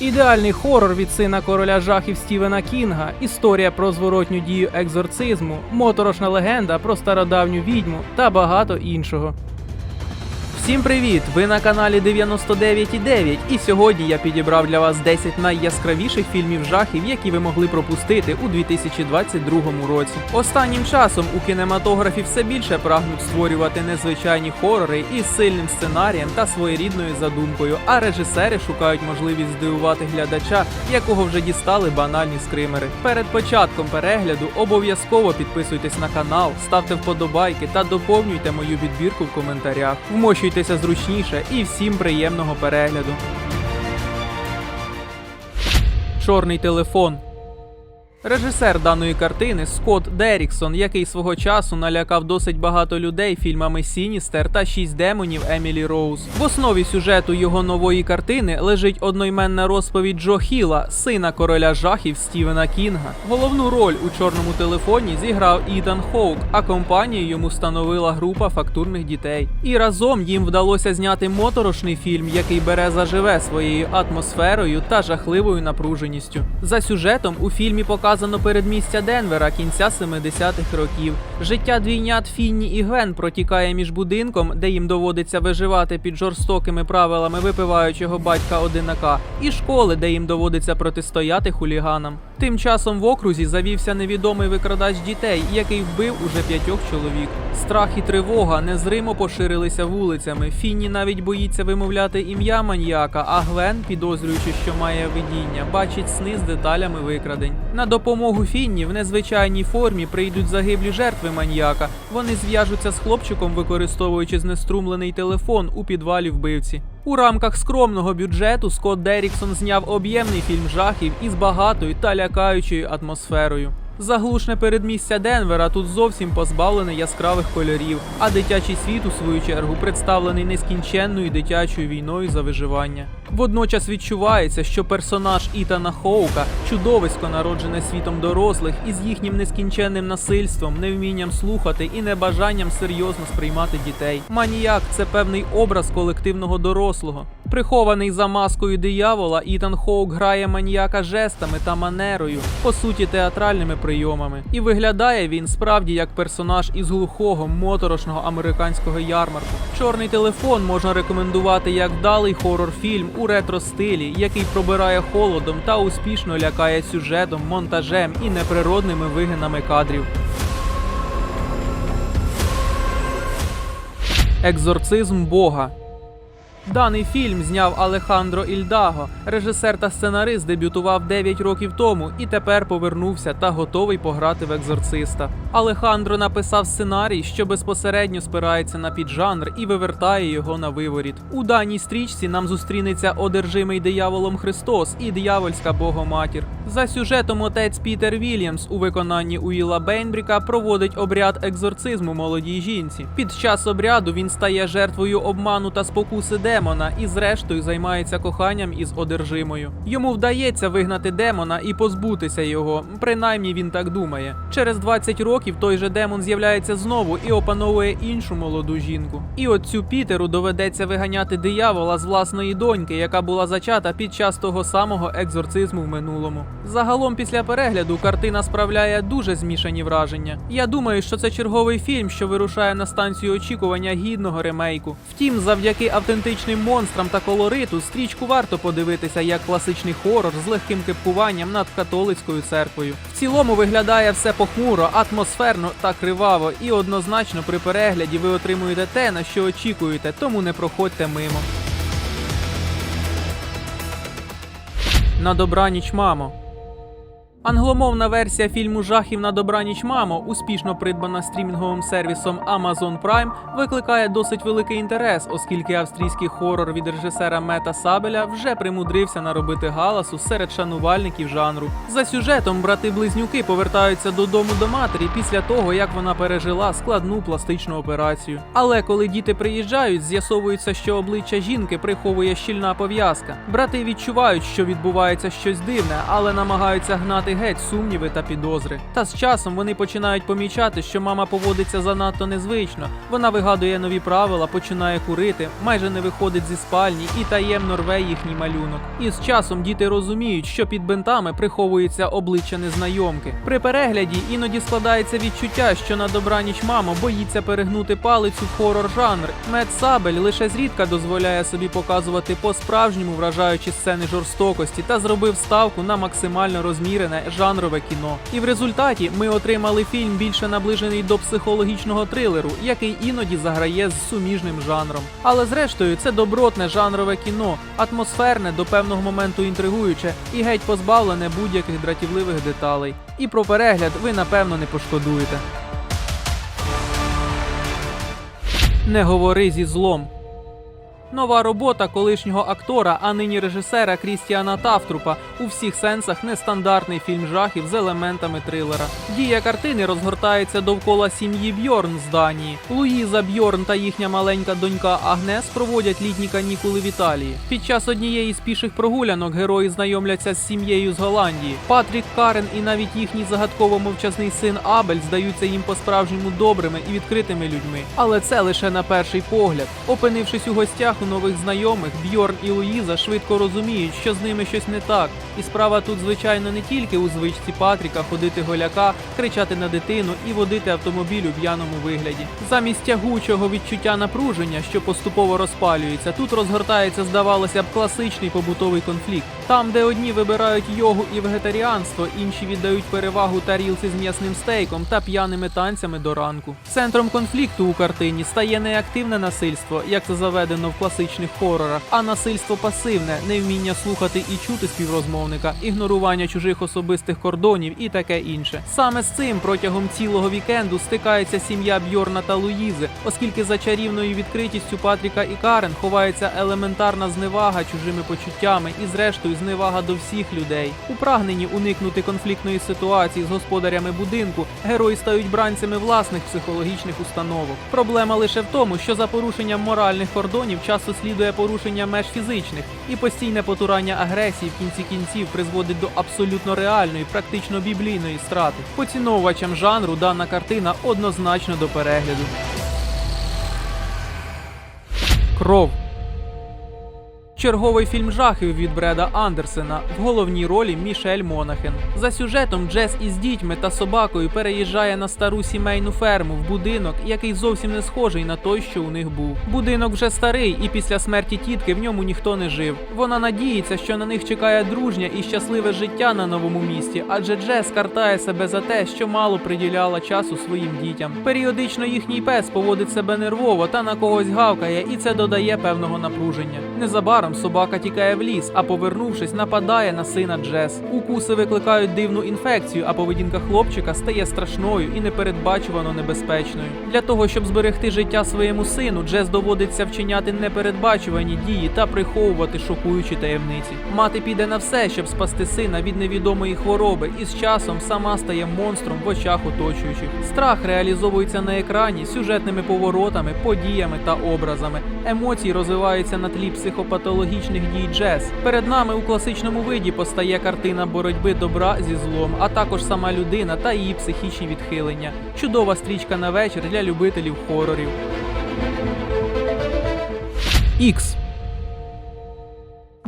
Ідеальний хорор від сина короля жахів Стівена Кінга, історія про зворотню дію екзорцизму, моторошна легенда про стародавню відьму та багато іншого. Всім привіт! Ви на каналі 99.9 і сьогодні я підібрав для вас 10 найяскравіших фільмів жахів, які ви могли пропустити у 2022 році. Останнім часом у кінематографі все більше прагнуть створювати незвичайні хорори із сильним сценарієм та своєрідною задумкою, а режисери шукають можливість здивувати глядача, якого вже дістали банальні скримери. Перед початком перегляду обов'язково підписуйтесь на канал, ставте вподобайки та доповнюйте мою підбірку в коментарях. Вмощуйтеся зручніше і всім приємного перегляду. Чорний телефон. Режисер даної картини Скотт Деріксон, який свого часу налякав досить багато людей фільмами Сіністер та Шість демонів Емілі Роуз. В основі сюжету його нової картини лежить одноіменна розповідь Джо Хіла, сина короля жахів Стівена Кінга. Головну роль у чорному телефоні зіграв Ітан Хоук, а компанію йому становила група фактурних дітей. І разом їм вдалося зняти моторошний фільм, який бере заживе своєю атмосферою та жахливою напруженістю. За сюжетом у фільмі показано передмістя Денвера кінця 70-х років. Життя двійнят Фінні і Гвен протікає між будинком, де їм доводиться виживати під жорстокими правилами випиваючого батька одинака, і школи, де їм доводиться протистояти хуліганам. Тим часом в окрузі завівся невідомий викрадач дітей, який вбив уже п'ятьох чоловік. Страх і тривога незримо поширилися вулицями. Фінні навіть боїться вимовляти ім'я маньяка, а Гвен, підозрюючи, що має видіння, бачить сни з деталями викрадень. На допомогу Фінні в незвичайній формі прийдуть загиблі жертви маньяка. Вони зв'яжуться з хлопчиком, використовуючи знеструмлений телефон у підвалі вбивці. У рамках скромного бюджету Скотт Деріксон зняв об'ємний фільм жахів із багатою та лякаючою атмосферою. Заглушне передмістя Денвера тут зовсім позбавлене яскравих кольорів, а дитячий світ, у свою чергу, представлений нескінченною дитячою війною за виживання. Водночас відчувається, що персонаж Ітана Хоука чудовисько народжене світом дорослих із їхнім нескінченним насильством, невмінням слухати і небажанням серйозно сприймати дітей. Маніяк це певний образ колективного дорослого. Прихований за маскою диявола, Ітан Хоук грає маніяка жестами та манерою, по суті, театральними прийомами. І виглядає він справді як персонаж із глухого, моторошного американського ярмарку. Чорний телефон можна рекомендувати як вдалий хорор-фільм у ретро-стилі, який пробирає холодом та успішно лякає сюжетом, монтажем і неприродними вигинами кадрів. Екзорцизм Бога. Даний фільм зняв Алехандро Ільдаго. Режисер та сценарист дебютував 9 років тому і тепер повернувся та готовий пограти в екзорциста. Алехандро написав сценарій, що безпосередньо спирається на піджанр і вивертає його на виворіт. У даній стрічці нам зустрінеться одержимий дияволом Христос і диявольська Богоматір. За сюжетом отець Пітер Вільямс у виконанні Уіла Бейнбріка проводить обряд екзорцизму молодій жінці. Під час обряду він стає жертвою обману та спокуси демона і, зрештою, займається коханням із одержимою. Йому вдається вигнати демона і позбутися його. Принаймні він так думає. Через 20 років той же демон з'являється знову і опановує іншу молоду жінку. І от цю Пітеру доведеться виганяти диявола з власної доньки, яка була зачата під час того самого екзорцизму в минулому. Загалом, після перегляду, картина справляє дуже змішані враження. Я думаю, що це черговий фільм, що вирушає на станцію очікування гідного ремейку. Втім, завдяки автентичним монстрам та колориту, стрічку варто подивитися як класичний хорор з легким кепкуванням над католицькою церквою. В цілому виглядає все похмуро, атмосферно та криваво, і однозначно при перегляді ви отримуєте те, на що очікуєте, тому не проходьте мимо. На добраніч, мамо. Англомовна версія фільму жахів на добраніч мамо, успішно придбана стрімінговим сервісом Amazon Prime, викликає досить великий інтерес, оскільки австрійський хорор від режисера Мета Сабеля вже примудрився наробити галасу серед шанувальників жанру. За сюжетом брати-близнюки повертаються додому до матері після того, як вона пережила складну пластичну операцію. Але коли діти приїжджають, з'ясовується, що обличчя жінки приховує щільна пов'язка. Брати відчувають, що відбувається щось дивне, але намагаються гнати геть сумніви та підозри. Та з часом вони починають помічати, що мама поводиться занадто незвично. Вона вигадує нові правила, починає курити, майже не виходить зі спальні і таємно рве їхній малюнок. І з часом діти розуміють, що під бинтами приховується обличчя незнайомки. При перегляді іноді складається відчуття, що на добраніч мамо боїться перегнути палицю в хорор жанр. Мед Сабель лише зрідка дозволяє собі показувати по-справжньому вражаючі сцени жорстокості та зробив ставку на максимально розмірене жанрове кіно. І в результаті ми отримали фільм більше наближений до психологічного трилеру, який іноді заграє з суміжним жанром. Але зрештою, це добротне жанрове кіно, атмосферне до певного моменту інтригуюче і геть позбавлене будь-яких дратівливих деталей. І про перегляд ви напевно не пошкодуєте. Не говори зі злом. Нова робота колишнього актора, а нині режисера Крістіана Тавтрупа у всіх сенсах нестандартний фільм жахів з елементами трилера. Дія картини розгортається довкола сім'ї Бьорн з Данії. Луїза Бьорн та їхня маленька донька Агнес проводять літні канікули в Італії. Під час однієї з піших прогулянок герої знайомляться з сім'єю з Голландії. Патрік Карен і навіть їхній загадково мовчазний син Абель здаються їм по-справжньому добрими і відкритими людьми. Але це лише на перший погляд. Опинившись у гостях у нових знайомих, Бьорн і Луїза швидко розуміють, що з ними щось не так. І справа тут, звичайно, не тільки у звичці Патріка ходити голяка, кричати на дитину і водити автомобіль у п'яному вигляді. Замість тягучого відчуття напруження, що поступово розпалюється, тут розгортається, здавалося б, класичний побутовий конфлікт. Там, де одні вибирають йогу і вегетаріанство, інші віддають перевагу тарілці з м'ясним стейком та п'яними танцями до ранку. Центром конфлікту у картині стає не активне насильство, як це заведено в класичних хорорах, а насильство пасивне, невміння слухати і чути співрозмовника, ігнорування чужих особистих кордонів і таке інше. Саме з цим протягом цілого вікенду стикається сім'я Бьорна та Луїзи, оскільки за чарівною відкритістю Патріка і Карен ховається елементарна зневага чужими почуттями і, зрештою, зневага до всіх людей. У прагненні уникнути конфліктної ситуації з господарями будинку герої стають бранцями власних психологічних установок. Проблема лише в тому, що за порушенням моральних кордонів часто слідує порушення меж фізичних, і постійне потурання агресії в кінці кінців призводить до абсолютно реальної, практично біблійної страти. Поціновувачам жанру дана картина однозначно до перегляду. Кров. Черговий фільм жахів від Бреда Андерсена в головній ролі Мішель Монахен. За сюжетом Джес із дітьми та собакою переїжджає на стару сімейну ферму в будинок, який зовсім не схожий на той, що у них був. Будинок вже старий, і після смерті тітки в ньому ніхто не жив. Вона надіється, що на них чекає дружнє і щасливе життя на новому місці, адже Джес картає себе за те, що мало приділяла часу своїм дітям. Періодично їхній пес поводить себе нервово та на когось гавкає, і це додає певного напруження. Незабаром собака тікає в ліс, а повернувшись, нападає на сина Джес. Укуси викликають дивну інфекцію, а поведінка хлопчика стає страшною і непередбачувано небезпечною. Для того, щоб зберегти життя своєму сину, Джес доводиться вчиняти непередбачувані дії та приховувати шокуючі таємниці. Мати піде на все, щоб спасти сина від невідомої хвороби, і з часом сама стає монстром в очах оточуючих. Страх реалізовується на екрані сюжетними поворотами, подіями та образами. Емоції розвиваються на тлі психопатологічних дій Джес. Перед нами у класичному виді постає картина боротьби добра зі злом, а також сама людина та її психічні відхилення. Чудова стрічка на вечір для любителів хорорів. Ікс.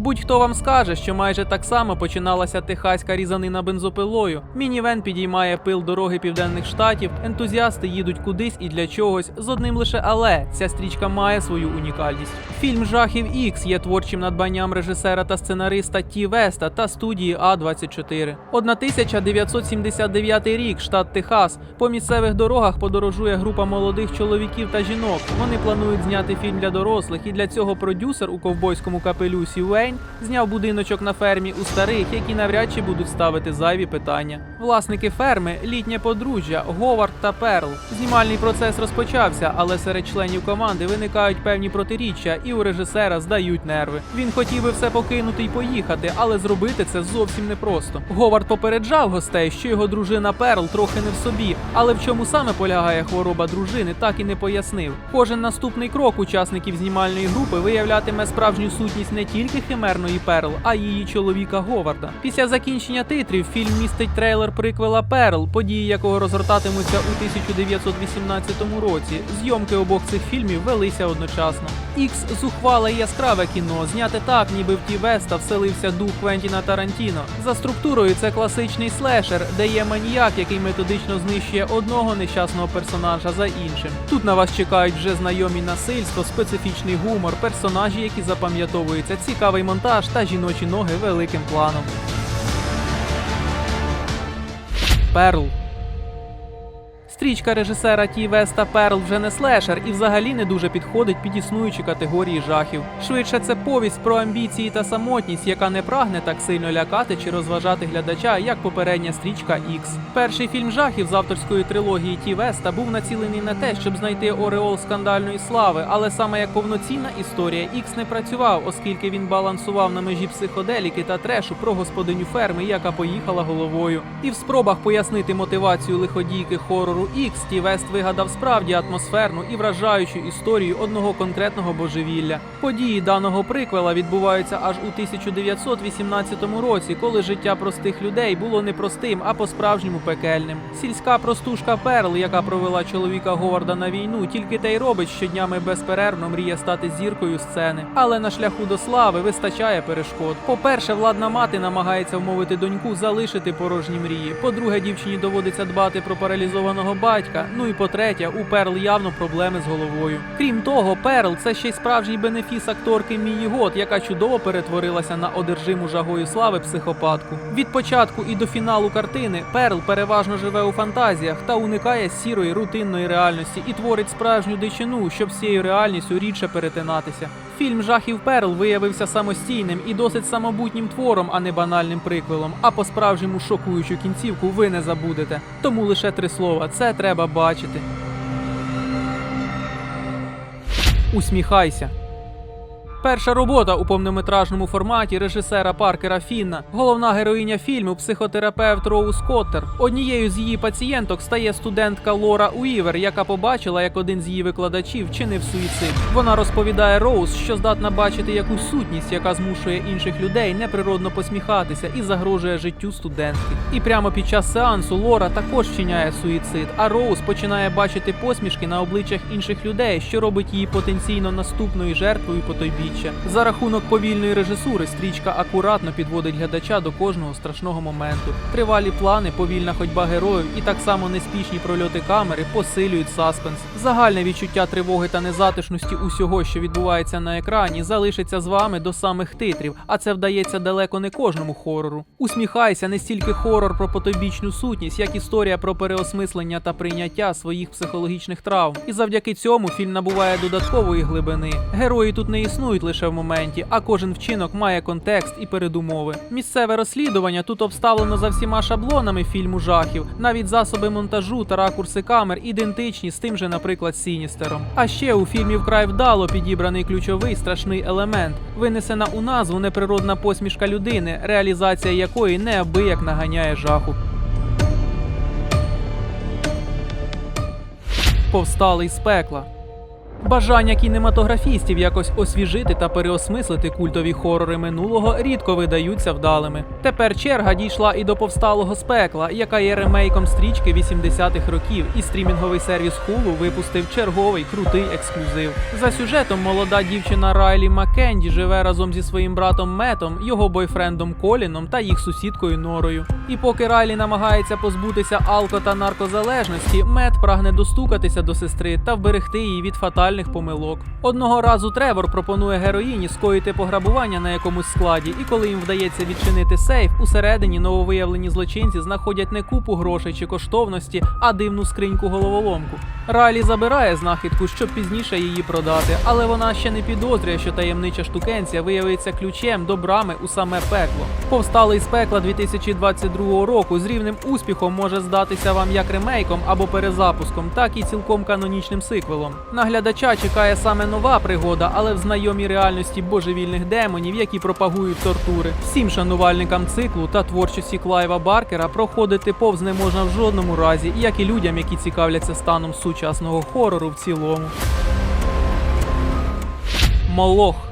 Будь-хто вам скаже, що майже так само починалася техаська різанина бензопилою. Мінівен підіймає пил дороги південних штатів, ентузіасти їдуть кудись і для чогось. З одним лише але ця стрічка має свою унікальність. Фільм Жахів Ікс є творчим надбанням режисера та сценариста Ті Веста та студії А24. 1979 рік, штат Техас. По місцевих дорогах подорожує група молодих чоловіків та жінок. Вони планують зняти фільм для дорослих, і для цього продюсер у ковбойському капелюсі Уейн зняв будиночок на фермі у старих, які навряд чи будуть ставити зайві питання. Власники ферми літнє подружжя Говард та Перл. Знімальний процес розпочався, але серед членів команди виникають певні протиріччя, і у режисера здають нерви. Він хотів би все покинути й поїхати, але зробити це зовсім непросто. Говард попереджав гостей, що його дружина Перл трохи не в собі, але в чому саме полягає хвороба дружини, так і не пояснив. Кожен наступний крок учасників знімальної групи виявлятиме справжню сутність не тільки химерної, Перл, а її чоловіка Говарда. Після закінчення титрів фільм містить трейлер приквела Перл, події якого розгортатимуться у 1918 році. Зйомки обох цих фільмів велися одночасно. Ікс зухвале і яскраве кіно, зняте так, ніби в ті Веста вселився дух Квентіна Тарантіно. За структурою це класичний слешер, де є маніяк, який методично знищує одного нещасного персонажа за іншим. Тут на вас чекають вже знайомі насильство, специфічний гумор, персонажі, які запам'ятовуються, цікавий монтаж та жіночі ноги великим планом. Перл. Стрічка режисера Ті Веста Перл вже не слешер і взагалі не дуже підходить під існуючі категорії жахів. Швидше це повість про амбіції та самотність, яка не прагне так сильно лякати чи розважати глядача, як попередня стрічка Ікс. Перший фільм жахів з авторської трилогії Ті Веста був націлений на те, щоб знайти ореол скандальної слави, але саме як повноцінна історія Ікс не працював, оскільки він балансував на межі психоделіки та трешу про господиню ферми, яка поїхала головою. І в спробах пояснити мотивацію лиходійки хорору Ікс Ті Вест вигадав справді атмосферну і вражаючу історію одного конкретного божевілля. Події даного приквела відбуваються аж у 1918 році, коли життя простих людей було не простим, а по-справжньому пекельним. Сільська простушка Перл, яка провела чоловіка Говарда на війну, тільки те й робить щоднями безперервно мріє стати зіркою сцени. Але на шляху до слави вистачає перешкод. По-перше, владна мати намагається вмовити доньку залишити порожні мрії. По-друге, дівчині доводиться дбати про паралізованого батька. Ну і по-третє, у Перл явно проблеми з головою. Крім того, Перл це ще й справжній бенефіс акторки Мії Гот, яка чудово перетворилася на одержиму жагою слави психопатку. Від початку і до фіналу картини Перл переважно живе у фантазіях та уникає сірої рутинної реальності і творить справжню дичину, щоб з цією реальністю рідше перетинатися. Фільм Жахів Перл виявився самостійним і досить самобутнім твором, а не банальним приквелом. А по справжньому шокуючу кінцівку ви не забудете. Тому лише три слова: це треба бачити. Усміхайся. Перша робота у повнометражному форматі режисера Паркера Фінна. Головна героїня фільму психотерапевт Роуз Коттер. Однією з її пацієнток стає студентка Лора Уівер, яка побачила, як один з її викладачів чинив суїцид. Вона розповідає Роуз, що здатна бачити якусь сутність, яка змушує інших людей неприродно посміхатися і загрожує життю студентки. І прямо під час сеансу Лора також вчиняє суїцид, а Роуз починає бачити посмішки на обличчях інших людей, що робить її потенційно наступною жертвою потойбіччя. За рахунок повільної режисури стрічка акуратно підводить глядача до кожного страшного моменту. Тривалі плани, повільна ходьба героїв і так само неспішні прольоти камери посилюють саспенс. Загальне відчуття тривоги та незатишності усього, що відбувається на екрані, залишиться з вами до самих титрів, а це вдається далеко не кожному хорору. Усміхайся не стільки хорор про потойбічну сутність, як історія про переосмислення та прийняття своїх психологічних травм. І завдяки цьому фільм набуває додаткової глибини. Герої тут не існують лише в моменті, а кожен вчинок має контекст і передумови. Місцеве розслідування тут обставлено за всіма шаблонами фільму жахів. Навіть засоби монтажу та ракурси камер ідентичні з тим же, наприклад, Сіністером. А ще у фільмі вкрай вдало підібраний ключовий страшний елемент, винесена у назву неприродна посмішка людини, реалізація якої неабияк наганяє жаху. Повсталий з пекла. Бажання кінематографістів якось освіжити та переосмислити культові хорори минулого рідко видаються вдалими. Тепер черга дійшла і до повсталого з пекла, яка є ремейком стрічки 80-х років, і стрімінговий сервіс Hulu випустив черговий крутий ексклюзив. За сюжетом молода дівчина Райлі Маккенді живе разом зі своїм братом Метом, його бойфрендом Коліном та їх сусідкою Норою. І поки Райлі намагається позбутися алко та наркозалежності, Мет прагне достукатися до сестри та вберегти її від фатальних помилок. Одного разу Тревор пропонує героїні скоїти пограбування на якомусь складі, і коли їм вдається відчинити сейф, усередині нововиявлені злочинці знаходять не купу грошей чи коштовності, а дивну скриньку головоломку. Райлі забирає знахідку, щоб пізніше її продати, але вона ще не підозрює, що таємнича штукенція виявиться ключем до брами у саме пекло. Повсталий з пекла 2022 року з рівним успіхом може здатися вам як ремейком або перезапуском, так і цілком канонічним сиквелом. Наглядача чекає саме нова пригода, але в знайомій реальності божевільних демонів, які пропагують тортури. Всім шанувальникам циклу та творчості Клайва Баркера проходити повз не можна в жодному разі, як і людям, які цікавляться станом сучасного хорору в цілому. Молох.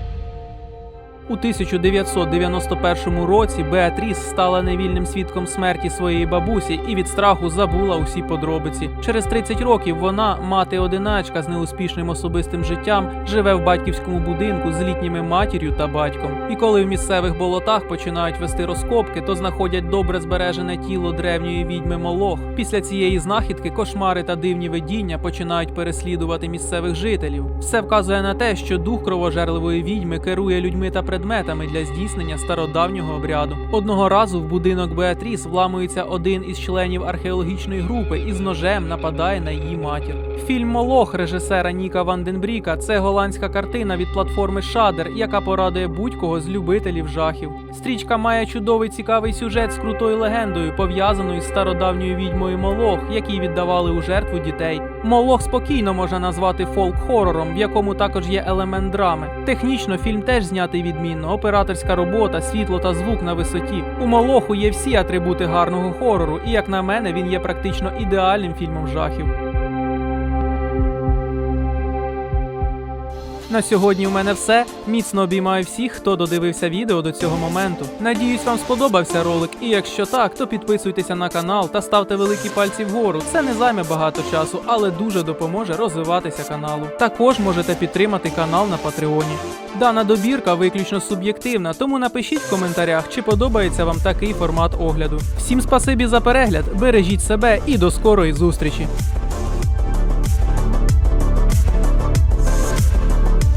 У 1991 році Беатріс стала невільним свідком смерті своєї бабусі і від страху забула усі подробиці. Через 30 років вона, мати одиначка з неуспішним особистим життям, живе в батьківському будинку з літніми матір'ю та батьком. І коли в місцевих болотах починають вести розкопки, то знаходять добре збережене тіло древньої відьми Молох. Після цієї знахідки кошмари та дивні видіння починають переслідувати місцевих жителів. Все вказує на те, що дух кровожерливої відьми керує людьми та предметами для здійснення стародавнього обряду. Одного разу в будинок Беатріс вламується один із членів археологічної групи і з ножем нападає на її матір. Фільм Молох режисера Ніка Ванденбріка це голландська картина від платформи Шадер, яка порадує будь-кого з любителів жахів. Стрічка має чудовий цікавий сюжет з крутою легендою, пов'язаною з стародавньою відьмою Молох, якій віддавали у жертву дітей. Молох спокійно можна назвати фолк-хорором, в якому також є елемент драми. Технічно фільм теж знятий відмінно, операторська робота, світло та звук на висоті. У Молоху є всі атрибути гарного хорору, і як на мене, він є практично ідеальним фільмом жахів. На сьогодні у мене все. Міцно обіймаю всіх, хто додивився відео до цього моменту. Надіюсь, вам сподобався ролик, і якщо так, то підписуйтеся на канал та ставте великі пальці вгору. Це не займе багато часу, але дуже допоможе розвиватися каналу. Також можете підтримати канал на Патреоні. Дана добірка виключно суб'єктивна, тому напишіть в коментарях, чи подобається вам такий формат огляду. Всім спасибі за перегляд, бережіть себе і до скорої зустрічі!